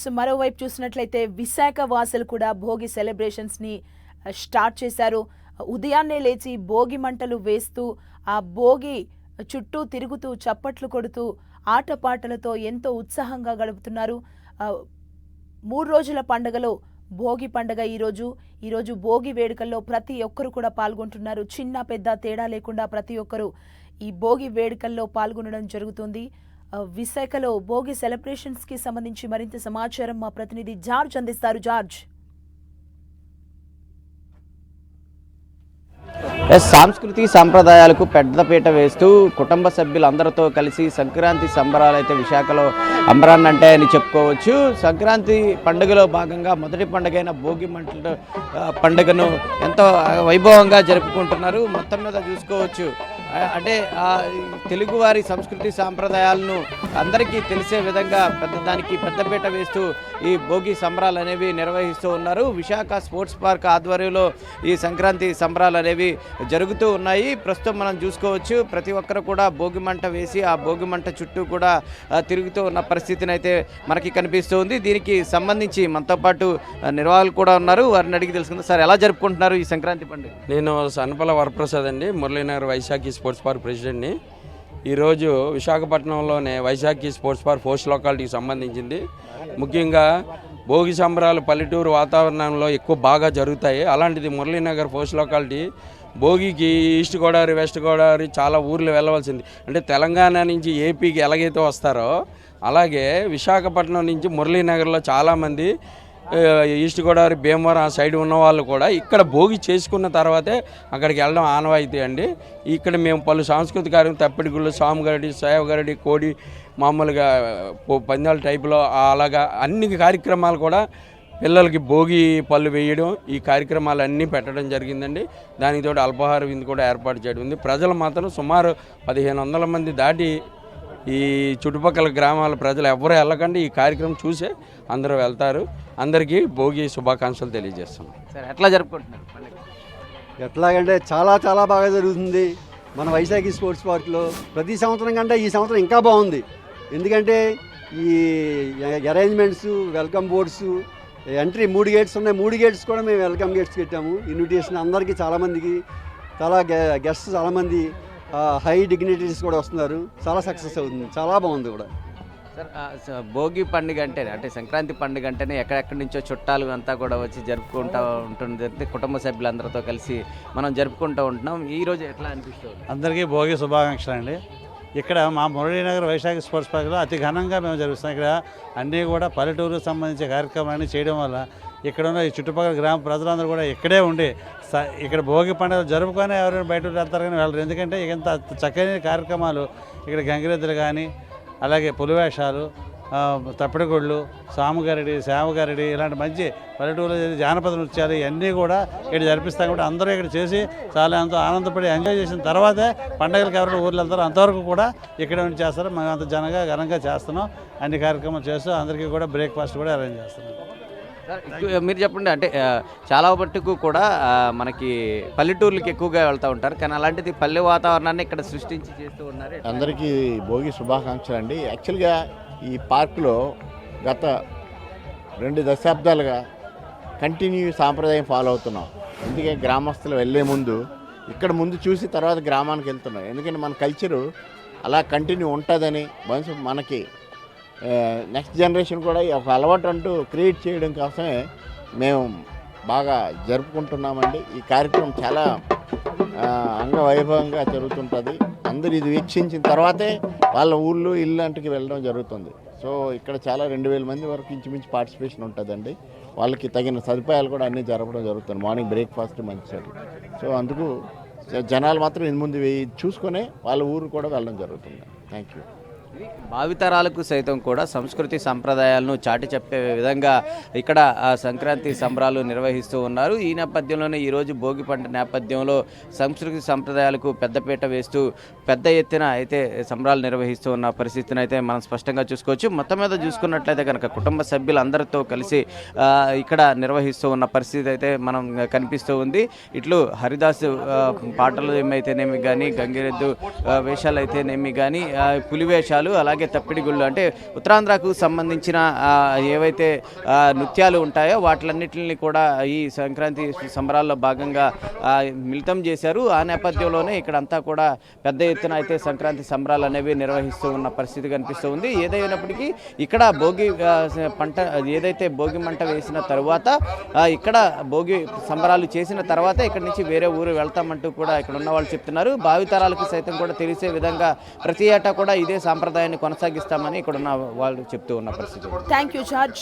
So మరోవైపు చూసినట్లయితే విశాఖ వాసులు కూడా భోగి సెలబ్రేషన్స్ని స్టార్ట్ చేశారు. ఉదయాన్నే లేచి భోగి మంటలు వేస్తూ ఆ భోగి చుట్టూ తిరుగుతూ చప్పట్లు కొడుతూ ఆటపాటలతో ఎంతో ఉత్సాహంగా గడుపుతున్నారు. మూడు రోజుల పండుగలో భోగి పండుగ ఈరోజు. ఈరోజు భోగి వేడుకల్లో ప్రతి ఒక్కరు కూడా పాల్గొంటున్నారు. చిన్న పెద్ద తేడా లేకుండా ప్రతి ఒక్కరు ఈ భోగి వేడుకల్లో పాల్గొనడం జరుగుతుంది. విశాఖలో భోగి సెలబ్రేషన్స్కి సంబంధించి మరింత సమాచారం మా ప్రతినిధి జార్జ్ అందిస్తారు. జార్జ్. సాంస్కృతి సాంస్కృతిక సంప్రదాయాలకు పెద్దపీట వేస్తూ కుటుంబ సభ్యులందరితో కలిసి సంక్రాంతి సంబరాలు అయితే విశాఖలో అంబరాన్ని అంటే అని చెప్పుకోవచ్చు. సంక్రాంతి పండుగలో భాగంగా మొదటి పండుగైన భోగి మంటల పండుగను ఎంతో వైభవంగా జరుపుకుంటున్నారు. మొత్తం మీద చూసుకోవచ్చు. అంటే తెలుగువారి సంస్కృతి సాంప్రదాయాలను అందరికీ తెలిసే విధంగా పెద్ద దానికి పెద్దపీట వేస్తూ ఈ భోగి సంబరాలు అనేవి నిర్వహిస్తూ ఉన్నారు. విశాఖ స్పోర్ట్స్ పార్క్ ఆధ్వర్యంలో ఈ సంక్రాంతి సంబరాలు అనేవి జరుగుతూ ఉన్నాయి. ప్రస్తుతం మనం చూసుకోవచ్చు ప్రతి ఒక్కరు కూడా భోగి మంట వేసి ఆ భోగి మంట చుట్టూ కూడా తిరుగుతూ ఉన్న పరిస్థితిని అయితే మనకి కనిపిస్తూ ఉంది దీనికి సంబంధించి మనతో పాటు నిర్వాహకులు కూడా ఉన్నారు. వారిని అడిగి తెలుసుకుందాం. సార్ ఎలా జరుపుకుంటున్నారు ఈ సంక్రాంతి పండుగ? నేను సన్నపల్ల వరప్రసాద్ అండి. మురళీనగర్ వైశాఖి స్పోర్ట్స్ పార్క్ ప్రెసిడెంట్ని. ఈరోజు విశాఖపట్నంలోనే వైశాఖి స్పోర్ట్స్ పార్క్ పోస్ట్ లొకాలిటీకి సంబంధించింది. ముఖ్యంగా భోగి సంబరాలు పల్లెటూరు వాతావరణంలో ఎక్కువ బాగా జరుగుతాయి. అలాంటిది మురళీనగర్ పోస్ట్ లొకాలిటీ భోగికి ఈస్ట్ గోదావరి వెస్ట్ గోదావరి చాలా ఊర్లు వెళ్ళవలసింది. అంటే తెలంగాణ నుంచి ఏపీకి ఎలాగైతే వస్తారో అలాగే విశాఖపట్నం నుంచి మురళీనగర్లో చాలామంది ఈస్ట్ గోదావరి భీమవరం ఆ సైడ్ ఉన్న వాళ్ళు కూడా ఇక్కడ భోగి చేసుకున్న తర్వాతే అక్కడికి వెళ్ళడం ఆనవాయితీ అండి. ఇక్కడ మేము పలు సాంస్కృతిక కార్యక్రమం తప్పిడి గుళ్ళు సాముగరడి సేవగరడి కోడి మామూలుగా పందాల టైపులో అలాగా అన్ని కార్యక్రమాలు కూడా పిల్లలకి భోగి పళ్ళు వేయడం ఈ కార్యక్రమాలు అన్నీ పెట్టడం జరిగిందండి. దానికి తోడు అల్పాహార విందు కూడా ఏర్పాటు చేయడం ఉంది. ప్రజలు మాత్రం సుమారు పదిహేను వందల మంది దాటి ఈ చుట్టుపక్కల గ్రామాల ప్రజలు ఎవరు వెళ్ళకండి. ఈ కార్యక్రమం చూసే అందరూ వెళ్తారు. అందరికీ భోగి శుభాకాంక్షలు తెలియజేస్తున్నాం. సార్ ఎట్లా జరుపుకుంటున్నారు ఎట్లాగంటే చాలా చాలా బాగా జరుగుతుంది. మన వైశాఖి స్పోర్ట్స్ పార్క్లో ప్రతి సంవత్సరం కంటే ఈ సంవత్సరం ఇంకా బాగుంది. ఎందుకంటే ఈ అరేంజ్మెంట్స్ వెల్కమ్ బోర్డ్స్ ఎంట్రీ మూడు గేట్స్ ఉన్నాయి. మూడు గేట్స్ కూడా మేము వెల్కమ్ గేట్స్ పెట్టాము ఇన్విటేషన్ అందరికీ చాలామందికి చాలా గెస్ట్ చాలామంది హై డిగ్నిటీస్ కూడా వస్తున్నారు. చాలా సక్సెస్ అవుతుంది. చాలా బాగుంది కూడా. సార్ భోగి పండుగ అంటే అంటే సంక్రాంతి పండుగ అంటేనే ఎక్కడెక్కడి నుంచో చుట్టాలు అంతా కూడా వచ్చి జరుపుకుంటూ ఉంటుంది. అంటే కుటుంబ సభ్యులందరితో కలిసి మనం జరుపుకుంటూ ఉంటున్నాం. ఈ రోజు ఎట్లా అనిపిస్తుంది? అందరికీ భోగి శుభాకాంక్షలు అండి. ఇక్కడ మా మురళీనగర్ వైశాఖ స్పోర్ట్స్ పార్క్లో అతి ఘనంగా మేము జరుపుస్తాం ఇక్కడ అన్నీ కూడా పల్లెటూరుకు సంబంధించిన కార్యక్రమాన్ని చేయడం వల్ల ఇక్కడ ఉన్న ఈ చుట్టుపక్కల గ్రామ ప్రజలందరూ కూడా ఇక్కడే ఉండి స- ఇక్కడ భోగి పండుగ జరుపుకొని ఎవరైనా బయట వెళ్తారు కానీ వెళ్ళరు. ఎందుకంటే ఇంత చక్కని కార్యక్రమాలు ఇక్కడ గంగిరెద్దులు కానీ అలాగే పులివేషాలు ఆ, తప్పిడిగుళ్ళు సాముగారిడి సేవగారిడి ఇలాంటి మంచి పల్లెటూరులో జానపద నృత్యాలు ఇవన్నీ కూడా ఇక్కడ జరిపిస్తాం కాబట్టి అందరూ ఇక్కడ చేసి చాలా ఎంతో ఆనందపడి ఎంజాయ్ చేసిన తర్వాతే పండగలకు ఎవరైనా ఊర్లు వెళ్తారో అంతవరకు కూడా ఇక్కడ ఉండి చేస్తారు. మేము అంత జనంగా ఘనంగా చేస్తున్నాం. అన్ని కార్యక్రమాలు చేస్తూ అందరికీ కూడా బ్రేక్ఫాస్ట్ కూడా అరేంజ్ చేస్తున్నాం. మీరు చెప్పండి అంటే చాలా మట్టుకు కూడా మనకి పల్లెటూర్లకి ఎక్కువగా వెళ్తూ ఉంటారు. కానీ అలాంటిది పల్లె వాతావరణాన్ని ఇక్కడ సృష్టించి చేస్తూ ఉన్నారు. అందరికీ భోగి శుభాకాంక్షలు అండి. యాక్చువల్గా ఈ పార్కులో గత రెండు దశాబ్దాలుగా కంటిన్యూ సాంప్రదాయం ఫాలో అవుతున్నాం. అందుకే గ్రామస్తులు వెళ్ళే ముందు ఇక్కడ ముందు చూసి తర్వాత గ్రామానికి వెళ్తున్నాం. ఎందుకంటే మన కల్చరు అలా కంటిన్యూ ఉంటుందని మనసు మనకి నెక్స్ట్ జనరేషన్ కూడా ఈ ఒక అలవాటు అంటూ క్రియేట్ చేయడం కోసమే మేము బాగా జరుపుకుంటున్నామండి. ఈ కార్యక్రమం చాలా అంగవైభవంగా జరుగుతుంటుంది. అందరు ఇది వీక్షించిన తర్వాతే వాళ్ళ ఊళ్ళో ఇల్లాంటికి వెళ్ళడం జరుగుతుంది. సో ఇక్కడ చాలా రెండు వేల మంది వరకు ఇంచుమించు పార్టిసిపేషన్ ఉంటుందండి. వాళ్ళకి తగిన సదుపాయాలు కూడా అన్నీ జరపడం జరుగుతుంది. మార్నింగ్ బ్రేక్ఫాస్ట్ మంచి సో అందుకు జనాలు మాత్రం ఇది ముందు వే- వాళ్ళ ఊరు కూడా వెళ్ళడం జరుగుతుంది. థ్యాంక్ యూ భావితరాలకు సైతం కూడా సంస్కృతి సంప్రదాయాలను చాటి చెప్పే విధంగా ఇక్కడ సంక్రాంతి సంబరాలు నిర్వహిస్తూ ఉన్నారు. ఈ నేపథ్యంలోనే ఈరోజు భోగి పంట నేపథ్యంలో సంస్కృతి సంప్రదాయాలకు పెద్దపీట వేస్తూ పెద్ద ఎత్తున అయితే సంబరాలు నిర్వహిస్తూ ఉన్న పరిస్థితిని అయితే మనం స్పష్టంగా చూసుకోవచ్చు. మొత్తం మీద చూసుకున్నట్లయితే కనుక కుటుంబ సభ్యులందరితో కలిసి ఇక్కడ నిర్వహిస్తూ ఉన్న పరిస్థితి అయితే మనం కనిపిస్తూ ఉంది. ఇట్లు హరిదాస్ పాటలు ఏమైతేనేమి కానీ గంగిరెద్దు వేషాలు అయితేనేమి కానీ పులివేషాలు నృత్యాలు అలాగే తప్పిడి గుళ్ళు. అంటే ఉత్తరాంధ్రకు సంబంధించిన ఏవైతే నృత్యాలు ఉంటాయో వాటిలన్నిటిని కూడా ఈ సంక్రాంతి సంబరాల్లో భాగంగా మిళితం చేశారు. ఆ నేపథ్యంలోనే ఇక్కడ అంతా కూడా పెద్ద ఎత్తున అయితే సంక్రాంతి సంబరాలు అనేవి నిర్వహిస్తూ ఉన్న పరిస్థితి కనిపిస్తూ ఉంది. ఏదైనప్పటికీ ఇక్కడ భోగి పంట ఏదైతే భోగి మంట వేసిన తరువాత ఇక్కడ భోగి సంబరాలు చేసిన తర్వాత ఇక్కడ నుంచి వేరే ఊరు వెళ్తామంటూ కూడా ఇక్కడ ఉన్న వాళ్ళు చెప్తున్నారు. భావితరాలకు సైతం కూడా తెలిసే విధంగా ప్రతి ఏటా కూడా ఇదే సాంప్రదాయాన్ని కొనసాగిస్తామని ఇక్కడ ఉన్న వాళ్ళు చెప్తూ ఉన్న పరిస్థితి. Thank you George